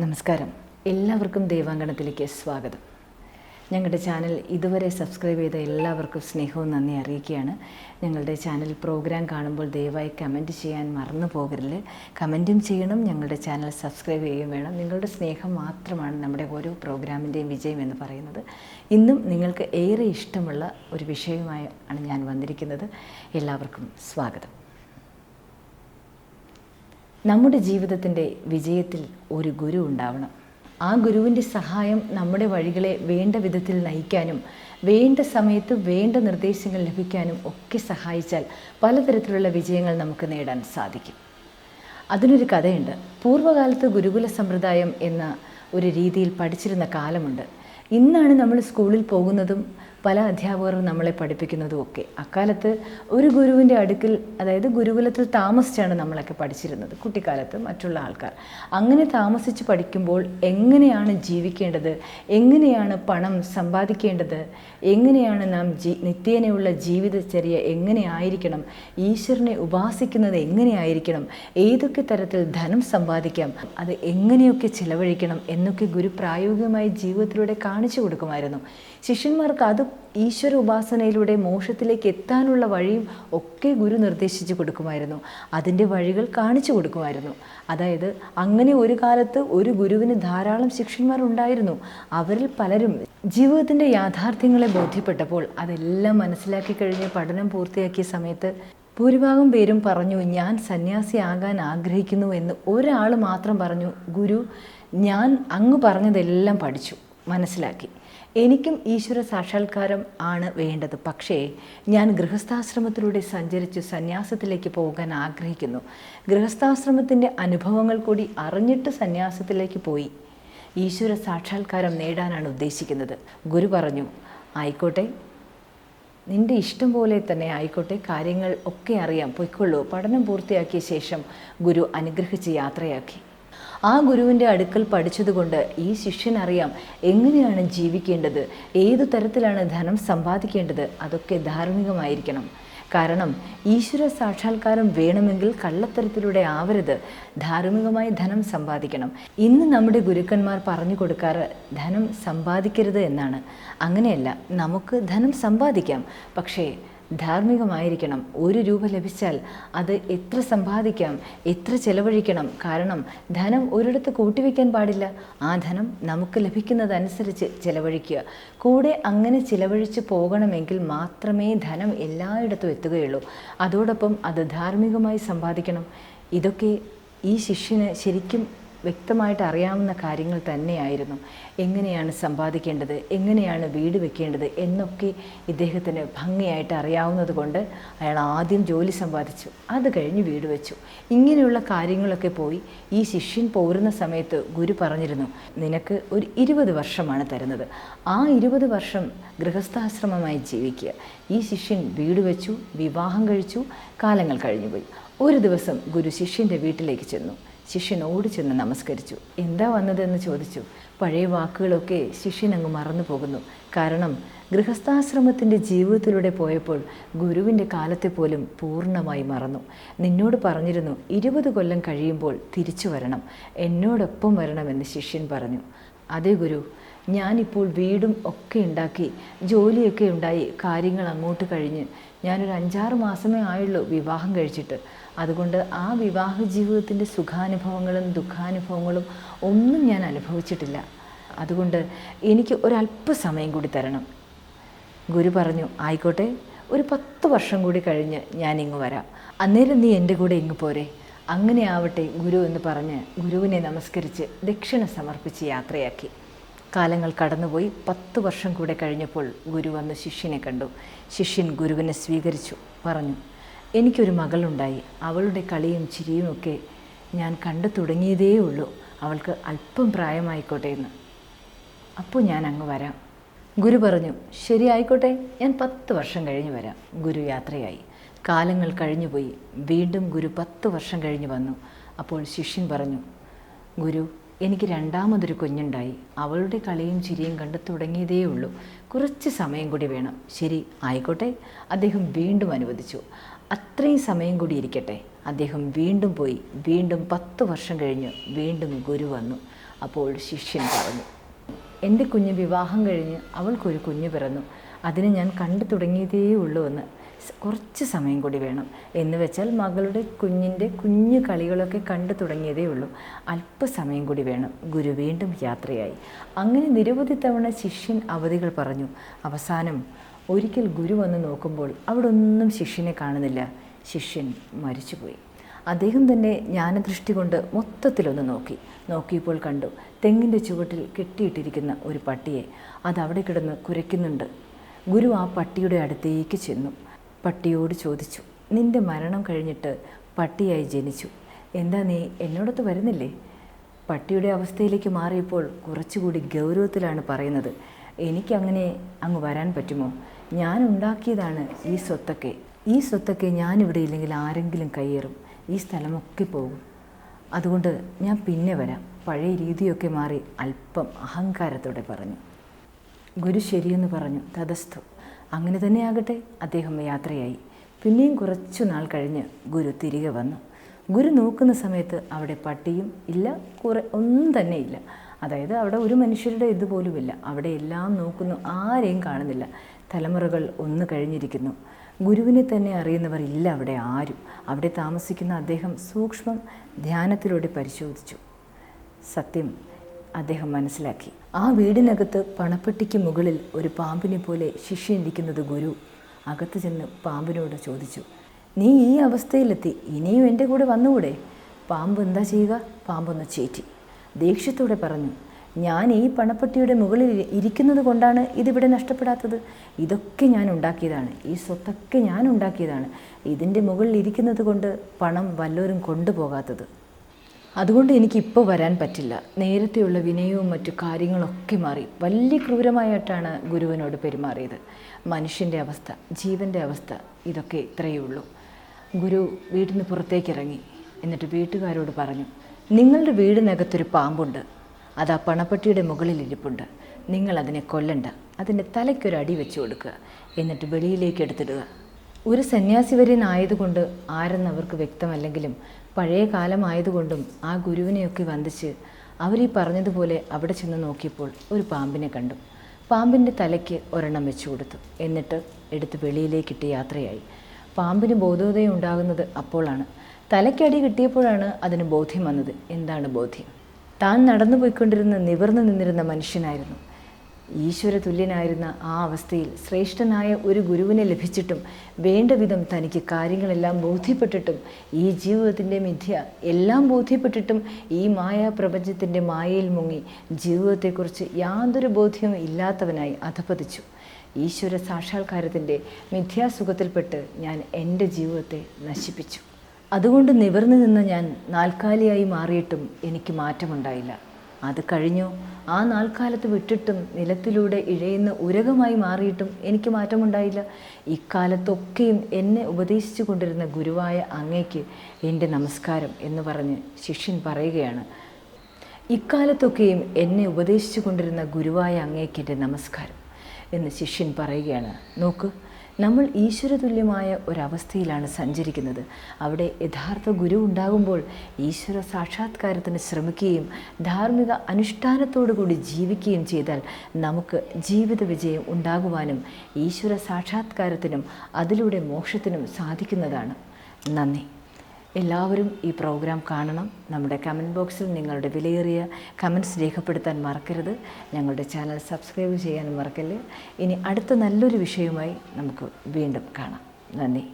നമസ്കാരം. എല്ലാവർക്കും ദേവാങ്കണത്തിലേക്ക് സ്വാഗതം. ഞങ്ങളുടെ ചാനൽ ഇതുവരെ സബ്സ്ക്രൈബ് ചെയ്ത എല്ലാവർക്കും സ്നേഹവും നന്ദി അറിയിക്കുകയാണ്. ഞങ്ങളുടെ ചാനൽ പ്രോഗ്രാം കാണുമ്പോൾ ദയവായി കമന്റ് ചെയ്യാൻ മറന്നു പോകരുത്. കമന്റും ചെയ്യണം ഞങ്ങളുടെ ചാനൽ സബ്സ്ക്രൈബ് ചെയ്യുകയും വേണം. നിങ്ങളുടെ സ്നേഹം മാത്രമാണ് നമ്മുടെ ഓരോ പ്രോഗ്രാമിന്റെയും വിജയം എന്ന് പറയുന്നത്. ഇന്നും നിങ്ങൾക്ക് ഏറെ ഇഷ്ടമുള്ള ഒരു വിഷയവുമായി ആണ് ഞാൻ വന്നിരിക്കുന്നത്. എല്ലാവർക്കും സ്വാഗതം. നമ്മുടെ ജീവിതത്തിന്റെ വിജയത്തിൽ ഒരു ഗുരു ഉണ്ടാവണം. ആ ഗുരുവിന്റെ സഹായം നമ്മുടെ വഴികളെ വേണ്ട വിധത്തിൽ നയിക്കാനും വേണ്ട സമയത്ത് വേണ്ട നിർദ്ദേശങ്ങൾ ലഭിക്കാനും ഒക്കെ സഹായിച്ചാൽ പലതരത്തിലുള്ള വിജയങ്ങൾ നമുക്ക് നേടാൻ സാധിക്കും. അതിനൊരു കഥയുണ്ട്. പൂർവകാലത്ത് ഗുരുകുല സമ്പ്രദായം എന്ന ഒരു രീതിയിൽ പഠിച്ചിരുന്ന കാലമുണ്ട്. ഇന്നാണ് നമ്മൾ സ്കൂളിൽ പോകുന്നതും പല അധ്യാപകരും നമ്മളെ പഠിപ്പിക്കുന്നതും ഒക്കെ അക്കാലത്ത് ഒരു ഗുരുവിന്റെ അടുക്കൽ അതായത് ഗുരുകുലത്തിൽ താമസിച്ചാണ് നമ്മളൊക്കെ പഠിച്ചിരുന്നത് കുട്ടിക്കാലത്ത് മറ്റുള്ള ആൾക്കാർ. അങ്ങനെ താമസിച്ച് പഠിക്കുമ്പോൾ എങ്ങനെയാണ് ജീവിക്കേണ്ടത്? എങ്ങനെയാണ് പണം സമ്പാദിക്കേണ്ടത്? എങ്ങനെയാണ് നാം ജീ നിത്യേനയുള്ള ജീവിതചര്യ എങ്ങനെയായിരിക്കണം ഈശ്വരനെ ഉപാസിക്കുന്നത് എങ്ങനെയായിരിക്കണം ഏതൊക്കെ തരത്തിൽ ധനം സമ്പാദിക്കാം? അത് എങ്ങനെയൊക്കെ ചിലവഴിക്കണം എന്നൊക്കെ ഗുരു പ്രായോഗികമായി ജീവിതത്തിലൂടെ കാണിച്ചു കൊടുക്കുമായിരുന്നു. ശിഷ്യന്മാർക്ക് അത് ഈശ്വര ഉപാസനയിലൂടെ മോക്ഷത്തിലേക്ക് എത്താനുള്ള വഴിയും ഒക്കെ ഗുരു നിർദ്ദേശിച്ചു കൊടുക്കുമായിരുന്നു. അതിന്റെ വഴികൾ കാണിച്ചു കൊടുക്കുമായിരുന്നു. അതായത് അങ്ങനെ ഒരു കാലത്ത് ഒരു ഗുരുവിന് ധാരാളം ശിഷ്യന്മാർ ഉണ്ടായിരുന്നു അവരിൽ പലരും ജീവിതത്തിന്റെ യാഥാർത്ഥ്യങ്ങളെ ബോധ്യപ്പെട്ടപ്പോൾ അതെല്ലാം മനസ്സിലാക്കി കഴിഞ്ഞ് പഠനം പൂർത്തിയാക്കിയ സമയത്ത് ഭൂരിഭാഗം പേരും പറഞ്ഞു ഞാൻ സന്യാസിയാകാൻ ആഗ്രഹിക്കുന്നു എന്ന് ഒരാൾ മാത്രം പറഞ്ഞു ഗുരു ഞാൻ അങ്ങ് പറഞ്ഞതെല്ലാം പഠിച്ചു മനസ്സിലാക്കി. എനിക്കും ഈശ്വര സാക്ഷാത്കാരം ആണ് വേണ്ടത്. പക്ഷേ ഞാൻ ഗൃഹസ്ഥാശ്രമത്തിലൂടെ സഞ്ചരിച്ച് സന്യാസത്തിലേക്ക് പോകാൻ ആഗ്രഹിക്കുന്നു. ഗൃഹസ്ഥാശ്രമത്തിന്റെ അനുഭവങ്ങൾ കൂടി അറിഞ്ഞിട്ട് സന്യാസത്തിലേക്ക് പോയി. ഈശ്വര സാക്ഷാത്കാരം നേടാനാണ് ഉദ്ദേശിക്കുന്നത്. ഗുരു പറഞ്ഞു ആയിക്കോട്ടെ. നിന്റെ ഇഷ്ടം പോലെ തന്നെ ആയിക്കോട്ടെ. കാര്യങ്ങൾ ഒക്കെ അറിയാം. പൊയ്ക്കൊള്ളൂ. പഠനം പൂർത്തിയാക്കിയ ശേഷം ഗുരു അനുഗ്രഹിച്ച് യാത്രയാക്കി. ആ ഗുരുവിന്റെ അടുക്കൽ പഠിച്ചതുകൊണ്ട് ഈ ശിഷ്യനറിയാം എങ്ങനെയാണ് ജീവിക്കേണ്ടത് ഏതു തരത്തിലാണ് ധനം സമ്പാദിക്കേണ്ടത് അതൊക്കെ ധാർമ്മികമായിരിക്കണം. കാരണം ഈശ്വര സാക്ഷാത്കാരം വേണമെങ്കിൽ കള്ളത്തരത്തിലൂടെ ആവരുത് ധാർമ്മികമായി ധനം സമ്പാദിക്കണം. ഇന്ന് നമ്മുടെ ഗുരുക്കന്മാർ പറഞ്ഞു കൊടുക്കാറ് ധനം സമ്പാദിക്കരുത് എന്നാണ്. അങ്ങനെയല്ല നമുക്ക് ധനം സമ്പാദിക്കാം. പക്ഷേ ധാർമ്മികമായിരിക്കണം. ഒരു രൂപ ലഭിച്ചാൽ അത് എത്ര സമ്പാദിക്കാം എത്ര ചെലവഴിക്കണം. കാരണം ധനം ഒരിടത്ത് കൂട്ടിവെക്കാൻ പാടില്ല. ആ ധനം നമുക്ക് ലഭിക്കുന്നതനുസരിച്ച് ചെലവഴിക്കുക. കൂടെ അങ്ങനെ ചിലവഴിച്ച് പോകണമെങ്കിൽ മാത്രമേ ധനം എല്ലായിടത്തും എത്തുകയുള്ളൂ. അതോടൊപ്പം അത് ധാർമ്മികമായി സമ്പാദിക്കണം. ഇതൊക്കെ ഈ ശിഷ്യന് ശരിക്കും വ്യക്തമായിട്ട് അറിയാവുന്ന കാര്യങ്ങൾ തന്നെയായിരുന്നു. എങ്ങനെയാണ് സമ്പാദിക്കേണ്ടത്? എങ്ങനെയാണ് വീട് വെക്കേണ്ടത്? എന്നൊക്കെ ഇദ്ദേഹത്തിന് ഭംഗിയായിട്ട് അറിയാവുന്നത് കൊണ്ട് അയാൾ ആദ്യം ജോലി സമ്പാദിച്ചു. അത് കഴിഞ്ഞ് വീട് വെച്ചു. ഇങ്ങനെയുള്ള കാര്യങ്ങളൊക്കെ പോയി ഈ ശിഷ്യൻ പോരുന്ന സമയത്ത് ഗുരു പറഞ്ഞിരുന്നു നിനക്ക് ഒരു ഇരുപത് വർഷമാണ് തരുന്നത്. ആ ഇരുപത് വർഷം ഗൃഹസ്ഥാശ്രമമായി ജീവിക്കുക. ഈ ശിഷ്യൻ വീട് വെച്ചു വിവാഹം കഴിച്ചു കാലങ്ങൾ കഴിഞ്ഞുപോയി. ഒരു ദിവസം ഗുരു ശിഷ്യന്റെ വീട്ടിലേക്ക് ചെന്നു. ശിഷ്യൻ ചെന്ന് നമസ്കരിച്ചു. എന്താ വന്നതെന്ന് ചോദിച്ചു. പഴയ വാക്കുകളൊക്കെ ശിഷ്യൻ അങ്ങ് മറന്നു പോകുന്നു. കാരണം ഗൃഹസ്ഥാശ്രമത്തിന്റെ ജീവിതത്തിലൂടെ പോയപ്പോൾ ഗുരുവിന്റെ കാലത്തെ പോലും പൂർണമായി മറന്നു. നിന്നോട് പറഞ്ഞിരുന്നു ഇരുപത് കൊല്ലം കഴിയുമ്പോൾ തിരിച്ചു വരണം. എന്നോടൊപ്പം വരണമെന്ന് ശിഷ്യൻ പറഞ്ഞു. അതേ ഗുരു. ഞാനിപ്പോൾ വീടും ഒക്കെ ഉണ്ടാക്കി ജോലിയൊക്കെ ഉണ്ടായി കാര്യങ്ങൾ അങ്ങോട്ട് കഴിഞ്ഞ് ഞാനൊരു അഞ്ചാറ് മാസമേ ആയുള്ളൂ വിവാഹം കഴിച്ചിട്ട്. അതുകൊണ്ട് ആ വിവാഹ ജീവിതത്തിന്റെ സുഖാനുഭവങ്ങളും ദുഃഖാനുഭവങ്ങളും ഒന്നും ഞാൻ അനുഭവിച്ചിട്ടില്ല. അതുകൊണ്ട് എനിക്ക് ഒരല്പസമയം കൂടി തരണം. ഗുരു പറഞ്ഞു ആയിക്കോട്ടെ ഒരു പത്ത് വർഷം കൂടി കഴിഞ്ഞ് ഞാൻ ഇങ്ങ് വരാം. അന്നേരം നീ എന്റെ കൂടെ ഇങ്ങ് പോരെ. അങ്ങനെ ആവട്ടെ ഗുരു എന്ന് പറഞ്ഞ് ഗുരുവിനെ നമസ്കരിച്ച് ദക്ഷിണ സമർപ്പിച്ച് യാത്രയാക്കി. കാലങ്ങൾ കടന്നുപോയി. പത്ത് വർഷം കൂടെ കഴിഞ്ഞപ്പോൾ ഗുരു വന്ന് ശിഷ്യനെ കണ്ടു. ശിഷ്യൻ ഗുരുവിനെ സ്വീകരിച്ചു പറഞ്ഞു എനിക്കൊരു മകളുണ്ടായി. അവളുടെ കളിയും ചിരിയും ഒക്കെ ഞാൻ കണ്ടു തുടങ്ങിയതേ ഉള്ളൂ. അവൾക്ക് അല്പം പ്രായമായിക്കോട്ടെ എന്ന്. അപ്പോൾ ഞാൻ അങ്ങ് വരാം. ഗുരു പറഞ്ഞു ശരി ആയിക്കോട്ടെ ഞാൻ പത്ത് വർഷം കഴിഞ്ഞ് വരാം. ഗുരു യാത്രയായി. കാലങ്ങൾ കഴിഞ്ഞുപോയി. വീണ്ടും ഗുരു പത്ത് വർഷം കഴിഞ്ഞ് വന്നു. അപ്പോൾ ശിഷ്യൻ പറഞ്ഞു ഗുരു എനിക്ക് രണ്ടാമതൊരു കുഞ്ഞുണ്ടായി. അവളുടെ കളിയും ചിരിയും കണ്ടു തുടങ്ങിയതേ ഉള്ളൂ കുറച്ച് സമയം കൂടി വേണം. ശരി ആയിക്കോട്ടെ. അദ്ദേഹം വീണ്ടും അനുവദിച്ചു. അത്രയും സമയം കൂടി ഇരിക്കട്ടെ. അദ്ദേഹം വീണ്ടും പോയി. വീണ്ടും പത്ത് വർഷം കഴിഞ്ഞ് വീണ്ടും ഗുരു വന്നു. അപ്പോൾ ശിഷ്യൻ പറഞ്ഞു. എന്റെ കുഞ്ഞ് വിവാഹം കഴിഞ്ഞ് അവൾക്കൊരു കുഞ്ഞ് പിറന്നു. അതിനെ ഞാൻ കണ്ടു തുടങ്ങിയതേ ഉള്ളൂ എന്ന് കുറച്ച് സമയം കൂടി വേണം. എന്ന് വെച്ചാൽ മകളുടെ കുഞ്ഞിന്റെ കുഞ്ഞു കളികളൊക്കെ കണ്ടു തുടങ്ങിയതേ ഉള്ളൂ. അല്പസമയം കൂടി വേണം. ഗുരു വീണ്ടും യാത്രയായി. അങ്ങനെ നിരവധി തവണ ശിഷ്യൻ അവധികൾ പറഞ്ഞു. അവസാനം ഒരിക്കൽ ഗുരു വന്ന് നോക്കുമ്പോൾ അവിടെ ഒന്നും ശിഷ്യനെ കാണുന്നില്ല. ശിഷ്യൻ മരിച്ചുപോയി. അദ്ദേഹം തന്നെ ജ്ഞാനദൃഷ്ടി കൊണ്ട് മൊത്തത്തിലൊന്ന് നോക്കി. നോക്കിയപ്പോൾ കണ്ടു തെങ്ങിന്റെ ചുവട്ടിൽ കെട്ടിയിട്ടിരിക്കുന്ന ഒരു പട്ടിയെ. അത് അവിടെ കിടന്ന് കുരയ്ക്കുന്നുണ്ട്. ഗുരു ആ പട്ടിയുടെ അടുത്തേക്ക് ചെന്നു. പട്ടിയോട് ചോദിച്ചു. നിന്റെ മരണം കഴിഞ്ഞിട്ട് പട്ടിയായി ജനിച്ചു. എന്താ നീ എന്നോടൊത്ത് വരുന്നില്ലേ? പട്ടിയുടെ അവസ്ഥയിലേക്ക് മാറിയപ്പോൾ കുറച്ചുകൂടി ഗൗരവത്തിലാണ് പറയുന്നത്. എനിക്കങ്ങനെ അങ്ങ് വരാൻ പറ്റുമോ? ഞാൻ ഉണ്ടാക്കിയതാണ് ഈ സ്വത്തൊക്കെ. ഈ സ്വത്തൊക്കെ ഞാനിവിടെ ഇല്ലെങ്കിൽ ആരെങ്കിലും കയ്യേറും. ഈ സ്ഥലമൊക്കെ പോകും. അതുകൊണ്ട് ഞാൻ പിന്നെ വരാം. പഴയ രീതിയൊക്കെ മാറി അല്പം അഹങ്കാരത്തോടെ പറഞ്ഞു. ഗുരു ശരിയെന്ന് പറഞ്ഞു. തതസ്ഥു. അങ്ങനെ തന്നെ ആകട്ടെ അദ്ദേഹം യാത്രയായി. പിന്നെയും കുറച്ചു നാൾ കഴിഞ്ഞ് ഗുരു തിരികെ വന്നു. ഗുരു നോക്കുന്ന സമയത്ത് അവിടെ പട്ടിയും ഇല്ല കുറെ ഒന്നും തന്നെ ഇല്ല. അതായത് അവിടെ ഒരു മനുഷ്യരുടെ ഇതുപോലുമില്ല അവിടെ എല്ലാം നോക്കുന്നു ആരെയും കാണുന്നില്ല. തലമുറകൾ ഒന്ന് കഴിഞ്ഞിരിക്കുന്നു. ഗുരുവിനെ തന്നെ അറിയുന്നവർ ഇല്ല അവിടെ ആരും. അവിടെ താമസിക്കുന്ന അദ്ദേഹം സൂക്ഷ്മം ധ്യാനത്തിലൂടെ പരിശോധിച്ചു. സത്യം അദ്ദേഹം മനസ്സിലാക്കി. ആ വീടിനകത്ത് പണപ്പെട്ടിക്ക് മുകളിൽ ഒരു പാമ്പിനെ പോലെ ശിഷ്യനിരിക്കുന്നത് ഗുരു അകത്ത് ചെന്ന് പാമ്പിനോട് ചോദിച്ചു നീ ഈ അവസ്ഥയിലെത്തി ഇനിയും എന്റെ കൂടെ വന്നുകൂടെ? പാമ്പ് എന്താ ചെയ്യുക? പാമ്പൊന്ന് ചേറ്റി. ദേഷ്യത്തോടെ പറഞ്ഞു ഞാൻ ഈ പണപ്പെട്ടിയുടെ മുകളിൽ ഇരിക്കുന്നത് കൊണ്ടാണ് ഇതിവിടെ നഷ്ടപ്പെടാത്തത്. ഇതൊക്കെ ഞാൻ ഉണ്ടാക്കിയതാണ്. ഈ സ്വത്തൊക്കെ ഞാൻ ഉണ്ടാക്കിയതാണ്. ഇതിന്റെ മുകളിൽ ഇരിക്കുന്നത് കൊണ്ട് പണം വല്ലവരും കൊണ്ടുപോകാത്തത്. അതുകൊണ്ട് എനിക്കിപ്പോൾ വരാൻ പറ്റില്ല. നേരത്തെയുള്ള വിനയവും മറ്റു കാര്യങ്ങളൊക്കെ മാറി. വലിയ ക്രൂരമായിട്ടാണ് ഗുരുവിനോട് പെരുമാറിയത്. മനുഷ്യന്റെ അവസ്ഥ ജീവന്റെ അവസ്ഥ ഇതൊക്കെ ഇത്രയേ ഉള്ളൂ. ഗുരു വീടിന് പുറത്തേക്ക് ഇറങ്ങി എന്നിട്ട് വീട്ടുകാരോട് പറഞ്ഞു നിങ്ങളുടെ വീടിനകത്തൊരു പാമ്പുണ്ട്. അത് ആ പണപ്പെട്ടിയുടെ മുകളിൽ ഇരിപ്പുണ്ട്. നിങ്ങൾ അതിനെ കൊല്ലണ്ട. അതിന്റെ തലയ്ക്കൊരു അടി വെച്ച് കൊടുക്കുക. എന്നിട്ട് വെളിയിലേക്ക് എടുത്തിടുക. ഒരു സന്യാസി വര്യനായതുകൊണ്ട് ആരെന്ന് അവർക്ക് വ്യക്തമല്ലെങ്കിലും പഴയ കാലമായതുകൊണ്ടും ആ ഗുരുവിനെയൊക്കെ വന്ദിച്ച് അവർ ഈ പറഞ്ഞതുപോലെ അവിടെ ചെന്ന് നോക്കിയപ്പോൾ ഒരു പാമ്പിനെ കണ്ടു. പാമ്പിന്റെ തലയ്ക്ക് ഒരെണ്ണം വെച്ചു കൊടുത്തു. എന്നിട്ട് എടുത്ത് വെളിയിലേക്കിട്ട് യാത്രയായി. പാമ്പിന് ബോധോദയം ഉണ്ടാകുന്നത് അപ്പോഴാണ് തലയ്ക്കടി കിട്ടിയപ്പോഴാണ് അതിന് ബോധ്യം വന്നത്. എന്താണ് ബോധ്യം? താൻ നടന്നു പോയിക്കൊണ്ടിരുന്ന നിവർന്നു നിന്നിരുന്ന മനുഷ്യനായിരുന്നു. ഈശ്വര തുല്യനായിരുന്ന ആ അവസ്ഥയിൽ ശ്രേഷ്ഠനായ ഒരു ഗുരുവിനെ ലഭിച്ചിട്ടും വേണ്ട വിധം തനിക്ക് കാര്യങ്ങളെല്ലാം ബോധ്യപ്പെട്ടിട്ടും ഈ ജീവിതത്തിന്റെ മിഥ്യ എല്ലാം ബോധ്യപ്പെട്ടിട്ടും ഈ മായാ പ്രപഞ്ചത്തിന്റെ മായയിൽ മുങ്ങി ജീവിതത്തെക്കുറിച്ച് യാതൊരു ബോധ്യവും ഇല്ലാത്തവനായി അധപതിച്ചു. ഈശ്വര സാക്ഷാത്കാരത്തിന്റെ മിഥ്യാസുഖത്തിൽപ്പെട്ട് ഞാൻ എന്റെ ജീവിതത്തെ നശിപ്പിച്ചു. അതുകൊണ്ട് നിവർന്നു നിന്ന ഞാൻ നാൽക്കാലിയായി മാറിയിട്ടും എനിക്ക് മാറ്റമുണ്ടായില്ല. അത് കഴിഞ്ഞു. ആ നാൽക്കാലത്ത് വിട്ടിട്ടും നിലത്തിലൂടെ ഇഴയുന്ന ഉരകമായി മാറിയിട്ടും എനിക്ക് മാറ്റമുണ്ടായില്ല. ഇക്കാലത്തൊക്കെയും എന്നെ ഉപദേശിച്ചു കൊണ്ടിരുന്ന ഗുരുവായ അങ്ങയ്ക്ക് എന്റെ നമസ്കാരം എന്ന് പറഞ്ഞ് ശിഷ്യൻ പറയുകയാണ്. ഇക്കാലത്തൊക്കെയും എന്നെ ഉപദേശിച്ചു കൊണ്ടിരുന്ന ഗുരുവായ അങ്ങയ്ക്ക് എന്റെ നമസ്കാരം എന്ന് ശിഷ്യൻ പറയുകയാണ്. നോക്ക് നമ്മൾ ഈശ്വരതുല്യമായ ഒരവസ്ഥയിലാണ് സഞ്ചരിക്കുന്നത്. അവിടെ യഥാർത്ഥ ഗുരു ഉണ്ടാകുമ്പോൾ ഈശ്വര സാക്ഷാത്കാരത്തിന് ശ്രമിക്കുകയും ധാർമ്മിക അനുഷ്ഠാനത്തോടു കൂടി ജീവിക്കുകയും ചെയ്താൽ നമുക്ക് ജീവിത വിജയം ഉണ്ടാകുവാനും ഈശ്വര സാക്ഷാത്കാരത്തിനും അതിലൂടെ മോക്ഷത്തിനും സാധിക്കുന്നതാണ്. നന്ദി. എല്ലാവരും ഈ പ്രോഗ്രാം കാണണം. നമ്മുടെ കമന്റ് ബോക്സിൽ നിങ്ങളുടെ വിലയേറിയ കമന്റ്സ് രേഖപ്പെടുത്താൻ മറക്കരുത്. ഞങ്ങളുടെ ചാനൽ സബ്സ്ക്രൈബ് ചെയ്യാനും മറക്കല്ലേ. ഇനി അടുത്ത നല്ലൊരു വിഷയവുമായി നമുക്ക് വീണ്ടും കാണാം. നന്ദി.